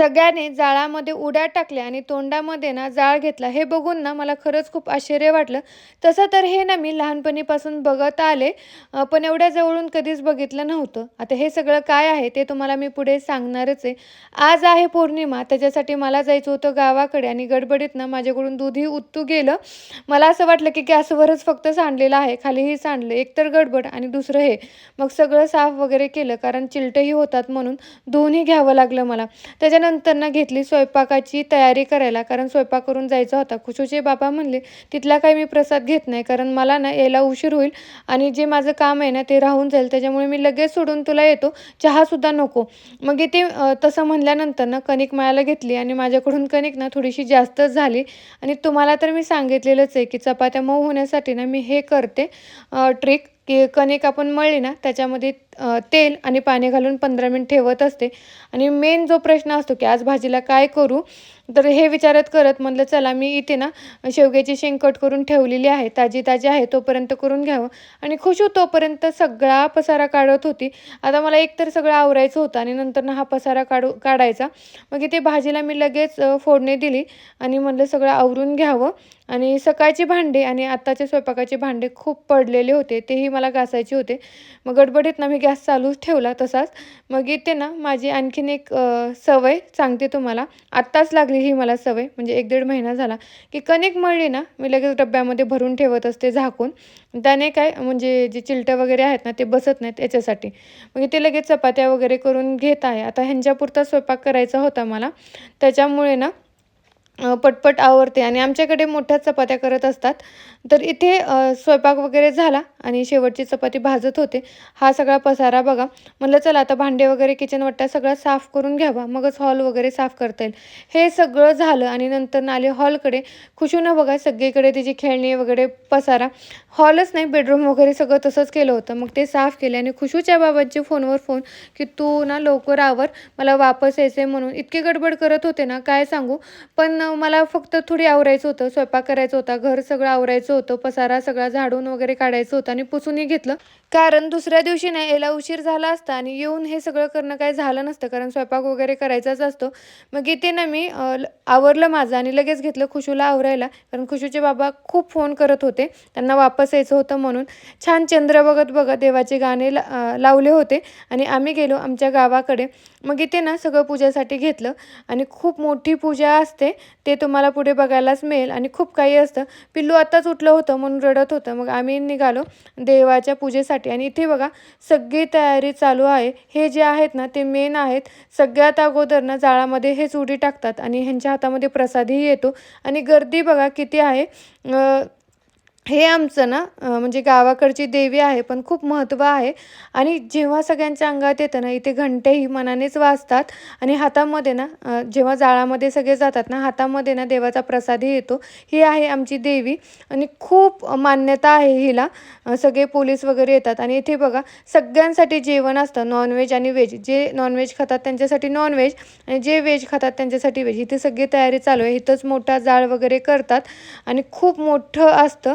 सगळ्याने जाळामध्ये उड्या टाकल्या आणि तोंडामध्ये ना जाळ घेतला. हे बघून ना मला खरंच खूप आश्चर्य वाटलं. तसं तर हे ना मी लहानपणीपासून बघत आले पण एवढ्या जवळून कधीच बघितलं नव्हतं. आता हे सगळं काय आहे ते तुम्हाला मी पुढे सांगणारच आहे. आज आहे पौर्णिमा त्याच्यासाठी मला जायचं होतं गावाकडे आणि गडबडीत ना माझ्याकडून दूधही उत्तू गेलं. मला असं वाटलं की गॅसवरच फक्त सांडलेलं आहे खालीही सांडलं. एकतर गडबड आणि दुसरं हे. मग सगळं साफ वगैरे केलं कारण चिलटंही होतात म्हणून दोन्ही घ्यावं लागलं मला. त्याच्यानंतर ना घेतली स्वयंपाकाची तयारी करायला कारण स्वयंपाक करून जायचा होता. खुशूचे बाबा म्हणले तिथला काही मी प्रसाद घेत नाही कारण मला ना यायला उशीर होईल आणि जे माझं काम आहे ना ते राहून जाईल त्याच्यामुळे मी लगेच सोडून तुला येतो. चहासुद्धा नको. मग इथे तसं म्हणल्यानंतर ना कणिक मळायला घेतली आणि माझ्याकडून कणिक ना थोडीशी जास्तच झाली. आणि तुम्हाला तर मी सांगितलेलंच आहे की चपात्या मऊ होण्यासाठी ना मी हे करते. ट्रिक की कणिक आपण मळली ना त्याच्यामध्ये तेल आणि पाणी घालून पंधरा मिनिट ठेवत असते. आणि मेन जो प्रश्न असतो की आज भाजीला काय करू? तर हे विचारत करत म्हटलं चला मी इथे ना शेवग्याची शेंग कट करून ठेवलेली आहे. ताजी ताजी आहे तोपर्यंत करून घ्यावं. आणि खुश तोपर्यंत सगळा पसारा काढत होती. आता मला एकतर सगळं आवरायचं होतं आणि नंतर ना हा पसारा काढू काढायचा. मग इथे भाजीला मी लगेच फोडणी दिली आणि म्हटलं सगळं आवरून घ्यावं. आणि सकाळची भांडे आणि आत्ताचे स्वयंपाकाचे भांडे खूप पडलेले होते. तेही मला घासायचे होते. मग गडबडीत ना मी गॅस चालूच ठेवला तसाच. मग इथे ना माझी आणखीन एक सवय सांगते तुम्हाला. आत्ताच लागली ही मला सवय म्हणजे एक दीड महिना झाला की कणिक मळली ना मी लगेच डब्यामध्ये भरून ठेवत असते झाकून. त्याने काय म्हणजे जे चिलटं वगैरे आहेत ना ते बसत नाहीत याच्यासाठी. मग इथे लगेच चपात्या वगैरे करून घेत आहे. आता ह्यांच्यापुरता स्वयंपाक करायचा होता मला. त्याच्यामुळे ना पटपट आवरते आणि आमच्याकडे मोठ्या चपात्या करत असतात. तर इथे स्वयंपाक वगैरे झाला आणि शेवटची चपाती भाजत होते. हा सगळा पसारा बघा. म्हटलं चला आता भांडे वगैरे किचन वाट्या सगळं साफ करून घ्यावा. मगच हॉल वगैरे साफ करता येईल. हे सगळं झालं आणि नंतर आले हॉलकडे खुशून बघा सगळीकडे तिची खेळणी वगैरे पसारा. हॉलच नाही बेडरूम वगैरे सगळं तसंच केलं होतं. मग ते साफ केले आणि खुशूच्या बाबांचे फोनवर फोन की तू ना लवकर आवर. मला वापस यायचं म्हणून. इतकी गडबड करत होते ना काय सांगू. पण मला फक्त थोडी आवरायचं होतं स्वयंपाक करायचं होता घर सगळं आवरायचं होतं पसारा सगळा झाडून वगैरे काढायचं होतं आणि पुसूनही घेतलं. कारण दुसऱ्या दिवशी ना याला उशीर झाला असता आणि येऊन हे सगळं करणं काही झालं नसतं कारण स्वयंपाक वगैरे करायचाच असतो. मग इथे ना मी ल- आवरलं माझं आणि लगेच घेतलं खुशूला आवरायला कारण खुशूचे बाबा खूप फोन करत होते. त्यांना वापस यायचं होतं म्हणून. छान चंद्र बघत बघत देवाचे गाणे ला लावले होते आणि आम्ही गेलो आमच्या गावाकडे. मग इथे ना सगळं पूजेसाठी घेतलं आणि खूप मोठी पूजा असते. ते तुम्हाला पुढे बघायलाच मिळेल. आणि खूप काही असतं. पिल्लू आत्ताच उठलं होतं म्हणून रडत होतं. मग आम्ही निघालो देवाच्या पूजेसाठी. आणि इथे बघा सगळी तयारी चालू आहे. हे जे आहेत ना ते मेन आहेत. सगळ्यात अगोदर ना जाळामध्ये हेच उडी टाकतात. आणि ह्यांच्या हातामध्ये प्रसादही येतो. आणि गर्दी बघा किती आहे. हे आमचं ना म्हणजे गावाकडची देवी आहे पण खूप महत्त्व आहे. आणि जेव्हा सगळ्यांच्या अंगात येतं ना इथे घंटेही मनानेच वाजतात. आणि हातामध्ये ना जेव्हा जाळामध्ये सगळे जातात ना हातामध्ये ना देवाचा प्रसादही येतो. ही आहे आमची देवी. आणि खूप मान्यता आहे हिला. सगळे पोलीस वगैरे येतात. आणि इथे बघा सगळ्यांसाठी जेवण असतं नॉनव्हेज आणि व्हेज जे नॉनव्हेज खातात त्यांच्यासाठी नॉनव्हेज आणि जे व्हेज खातात त्यांच्यासाठी व्हेज इथे सगळी तयारी चालू आहे. इथंच मोठा जाळ वगैरे करतात. आणि खूप मोठं असतं.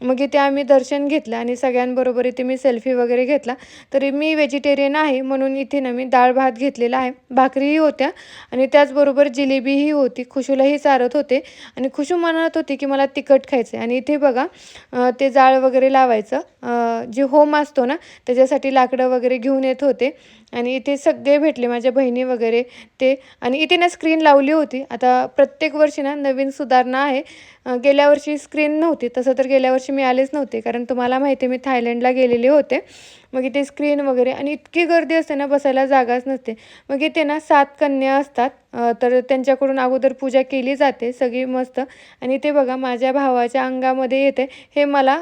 मग इथे आम्ही दर्शन घेतलं आणि सगळ्यांबरोबर इथे मी सेल्फी वगैरे घेतला. तरी मी व्हेजिटेरियन आहे म्हणून इथे ना मी डाळ भात घेतलेला आहे. भाकरीही होत्या आणि त्याचबरोबर जिलेबीही होती. खुशूलाही चारत होते. आणि खुशू म्हणत होती की मला तिखट खायचं आहे आणि इथे बघा ते जाळ वगैरे लावायचं. जे होम असतो ना त्याच्यासाठी लाकडं वगैरे घेऊन येत होते. आणि इथे सगळे भेटले माझ्या बहिणी वगैरे ते. आणि इथे ना स्क्रीन लावली होती. आता प्रत्येक वर्षी ना नवीन सुधारणा आहे. गेल्या वर्षी स्क्रीन नव्हती. तसं तर गेल्या वर्षी मी आलेच नव्हते कारण तुम्हाला माहिती आहे मी थायलंडला गेलेले होते. मग इथे स्क्रीन वगैरे आणि इतकी गर्दी असते ना बसायला जागाच नसते. मग इथे ना सात कन्या असतात तर त्यांच्याकडून अगोदर पूजा केली जाते सगळी मस्त. आणि ते बघा माझ्या भावाच्या अंगामध्ये येते. हे मला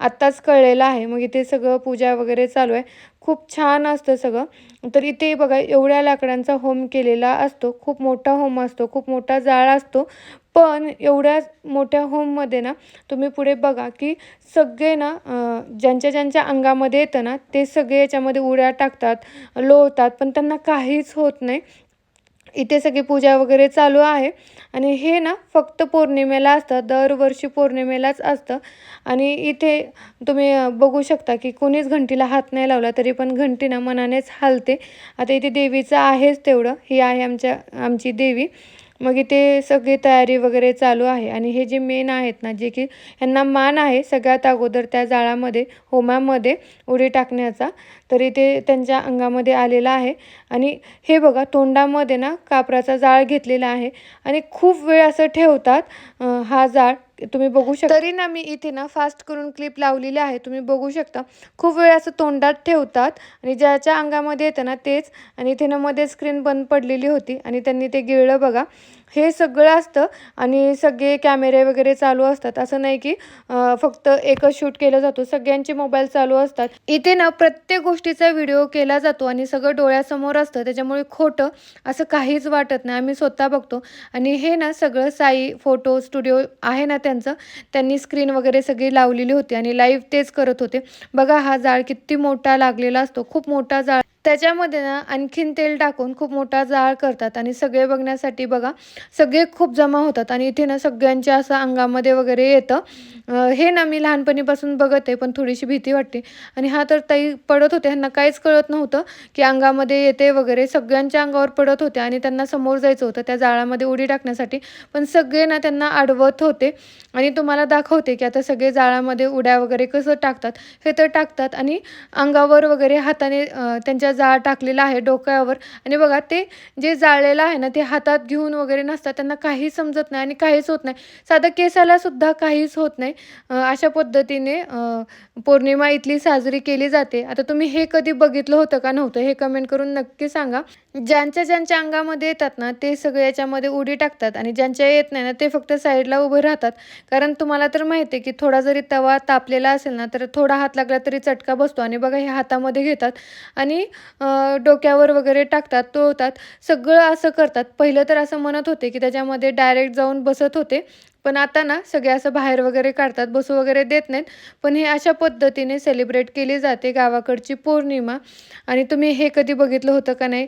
आत्ताच कळलेलं आहे. मग इथे सगळं पूजा वगैरे चालू आहे. खूप छान असतं सगळं. तर इथे बघा एवढ्या लाकडांचा होम केलेला असतो. खूप मोठा होम असतो खूप मोठा जाळ असतो. पण एवढ्या मोठ्या होममध्ये ना तुम्ही पुढे बघा की सगळे ना ज्यांच्या ज्यांच्या अंगामध्ये येतं ना ते सगळे याच्यामध्ये उड्या टाकतात लोळतात पण त्यांना काहीच होत नाही. इथे सगळी पूजा वगैरे चालू आहे आणि हे ना फक्त पौर्णिमेला असतं दरवर्षी पौर्णिमेलाच असतं. आणि इथे तुम्ही बघू शकता की कोणीच घंटीला हात नाही लावला तरी पण घंटी ना मनानेच हालते. आता इथे देवीचं आहेच तेवढं ही आहे आमच्या आमची देवी. मग इथे सगळी तयारी वगैरे चालू आहे. आणि हे जे मेन आहेत ना जे की ह्यांना मान आहे सगळ्यात अगोदर त्या जाळामध्ये होमामध्ये उडी टाकण्याचा तर इथे त्यांच्या अंगामध्ये आलेला आहे. आणि हे बघा तोंडामध्ये ना कापराचा जाळ घेतलेला आहे. आणि खूप वेळ असं ठेवतात हा जाळ तुम्ही बघू शकता. तरी ना मी इथे ना फास्ट करून क्लिप लावलेली आहे. तुम्ही बघू शकता. खूप वेळ असं तोंडात ठेवतात आणि ज्याच्या अंगामध्ये येतं ना तेच आणि इथे ना मध्ये स्क्रीन बंद पडलेली होती आणि त्यांनी ते गिळलं बघा. हे सगळं असतं आणि सगळे कॅमेरे वगैरे चालू असतात. असं नाही की फक्त एकच शूट केलं जातो. सगळ्यांचे मोबाईल चालू असतात. इथे ना प्रत्येक गोष्टीचा व्हिडिओ केला जातो आणि सगळं डोळ्यासमोर असतं. त्याच्यामुळे खोटं असं काहीच वाटत नाही. आम्ही स्वतः बघतो. आणि हे ना सगळं साई फोटो स्टुडिओ आहे ना त्या त्यांचं. त्यांनी स्क्रीन वगैरे सगळी लावलेली होती आणि लाईव्ह तेच करत होते. बघा हा जाळ किती मोठा लागलेला असतो. खूप मोठा जाळ त्याच्यामध्ये ना आणखीन तेल टाकून खूप मोठा जाळ करतात आणि सगळे बघण्यासाठी बघा सगळे खूप जमा होतात आणि इथे ना सगळ्यांच्या असं अंगामध्ये वगैरे येतं. हे ना मी लहानपणीपासून बघत आहे पण थोडीशी भीती वाटते. आणि हा तर ताई पडत होते ह्यांना काहीच कळत नव्हतं की अंगामध्ये येते वगैरे. सगळ्यांच्या अंगावर पडत होते आणि त्यांना समोर जायचं होतं त्या जाळामध्ये उडी टाकण्यासाठी. पण सगळे ना त्यांना अडवत होते. आणि तुम्हाला दाखवते की आता सगळे जाळामध्ये उड्या वगैरे कसं टाकतात हे तर टाकतात आणि अंगावर वगैरे हाताने त्यांच्या जाळ टाकलेला आहे डोक्यावर. आणि बघा ते जे जाळलेलं आहे ना ते हातात घेऊन वगैरे नसतात. त्यांना काहीच समजत नाही आणि काहीच होत नाही. साधं केसाला सुद्धा काहीच होत नाही. अशा पद्धतीने पौर्णिमा इथली साजरी केली जाते. आता तुम्ही हे कधी बघितलं होतं का नव्हतं? हे कमेंट करून नक्की सांगा. ज्यांच्या ज्यांच्या अंगामध्ये येतात ना ते सगळे याच्यामध्ये उडी टाकतात. आणि ज्यांच्या येत नाही ना ते फक्त साईडला उभे राहतात. कारण तुम्हाला तर माहिती आहे की थोडा जरी तवा तापलेला असेल ना तर थोडा हात लागला तरी चटका बसतो. आणि बघा हे हातामध्ये घेतात. आणि डोक्यावर वगैरे टाकतात तोळतात सगळं असं करतात. पहिलं तर असं म्हणत होते की त्याच्यामध्ये डायरेक्ट जाऊन बसत होते. पण आता ना सगळे असं बाहेर वगैरे काढतात बसू वगैरे देत नाहीत. पण हे अशा पद्धतीने सेलिब्रेट केली जाते गावाकडची पौर्णिमा. आणि तुम्ही हे कधी बघितलं होतं का नाही?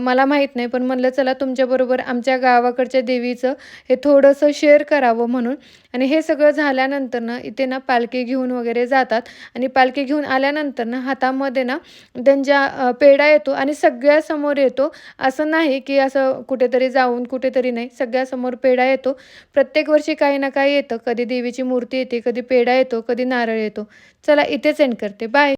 मला माहीत नाही पण म्हणलं चला तुमच्याबरोबर आमच्या गावाकडच्या देवीचं हे थोडंसं शेअर करावं म्हणून. आणि हे सगळं झाल्यानंतर ना इथे ना पालखी घेऊन वगैरे जातात. आणि पालखी घेऊन आल्यानंतर ना हातामध्ये ना त्यांच्या पेढा येतो आणि सगळ्यासमोर येतो. असं नाही की असं कुठेतरी जाऊन कुठेतरी नाही सगळ्यासमोर पेढा येतो. प्रत्येक वर्षी काही ना काही येतं. कधी देवीची मूर्ती येते कधी पेढा येतो कधी नारळ येतो. चला इथेच एंड करते. बाय